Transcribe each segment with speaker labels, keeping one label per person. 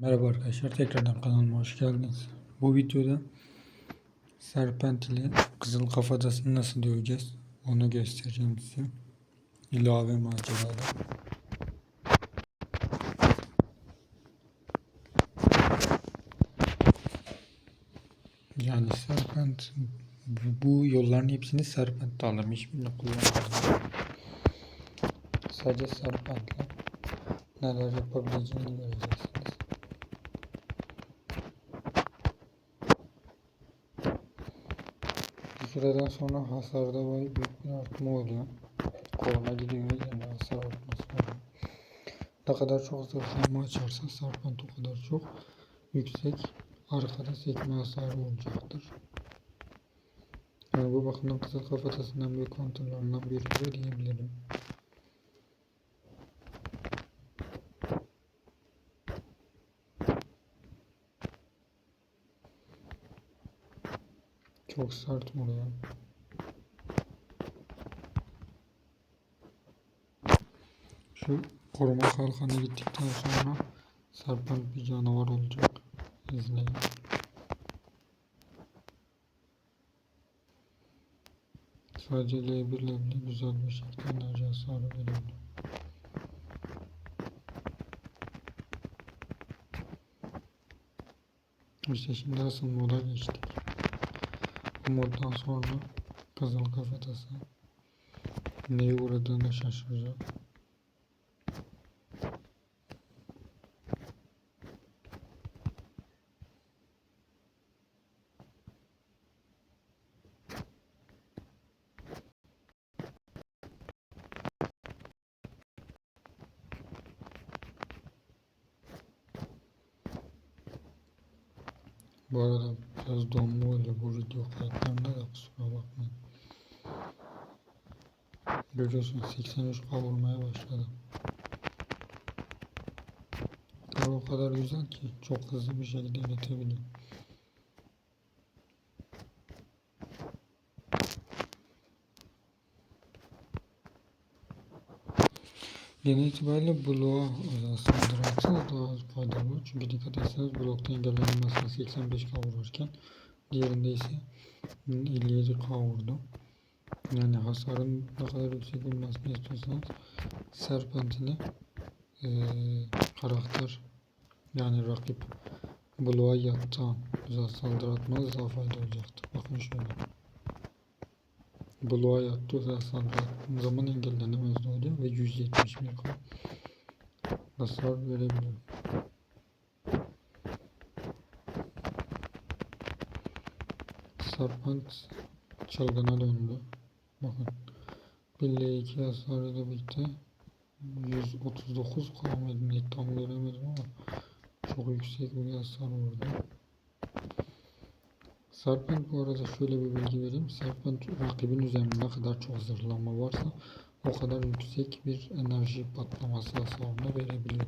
Speaker 1: Merhaba arkadaşlar tekrardan kanalıma hoş geldiniz. Bu videoda Serpent ile Kızıl Kafatasını nasıl döveceğiz onu göstereceğim size. İlave macerada. Yani Serpent bu yolların hepsini Serpent alırım. Hiçbirini kullanmadım. Sadece Serpent'le neler yapabileceğini göreceksiniz. Bir süreden sonra hasarda böyle büyük bir artma oluyor. Korona gidiyor yine hasar artması oluyor. Ne kadar çok zırhlama açarsa Serpent o kadar çok yüksek arkada sekme hasarı olacaktır. Yani bu bakımdan kızıl kafatasından büyük kontrollerinden biri bu diyebilirim. Çok sert vuruyor. Şu koruma kalkanı gittikten sonra Serpent bir canavar olacak. İzleyin. Sadece L1 L1 güzel bir şekilde enerji hasarı veriyor. İşte şimdi asıl moda geçtik. Moddan sonra Kızıl Kafatası neye uğradığını şaşıracak. Bu arada biraz donma oluyor bu video kayıtlarında da kusura bakmayın. Görüyorsun 83 kavurmaya başladı. Ama o kadar güzel ki çok hızlı bir şekilde iletebiliyor. Genel itibariyle bloğa saldırı da daha faydalı. Çünkü dikkat etseniz blokta engellenmesi 85 kavururken diğerinde ise 57 kavurdu. Yani hasarın ne kadar yüksek olmasını istiyorsanız Serpent'ini e, karakter yani rakip bloğa yattığı an güzel saldırı atmanız daha faydalı olacaktır. Bakın şöyle. Bloğa yattı özel saldırı attığım zaman engellenemez oluyor ve 171 kal hasar verebiliyor. Serpent çılgına döndü. Bakın. 1 ile 2 hasarıyla birlikte 139 kalmadı. Tam göremedim ama çok yüksek bir hasar vurdu. Serpent bu arada şöyle bir bilgi vereyim. Serpent rakibin üzerinde ne kadar çok zırhlanma varsa o kadar yüksek bir enerji patlaması hasarını verebiliyor.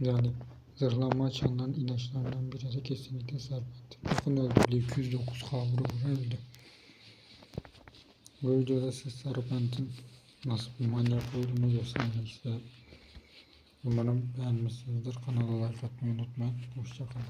Speaker 1: Yani zırhlanma açanların ilaçlarından biri de kesinlikle Serpent. Bakın öldü. 209 kavru öldü. Bu videoda size Serpent'in nasıl bir manyak olduğunu göstermek istedim. Umarım beğenmişsinizdir. Kanala like atmayı unutmayın. Hoşçakalın.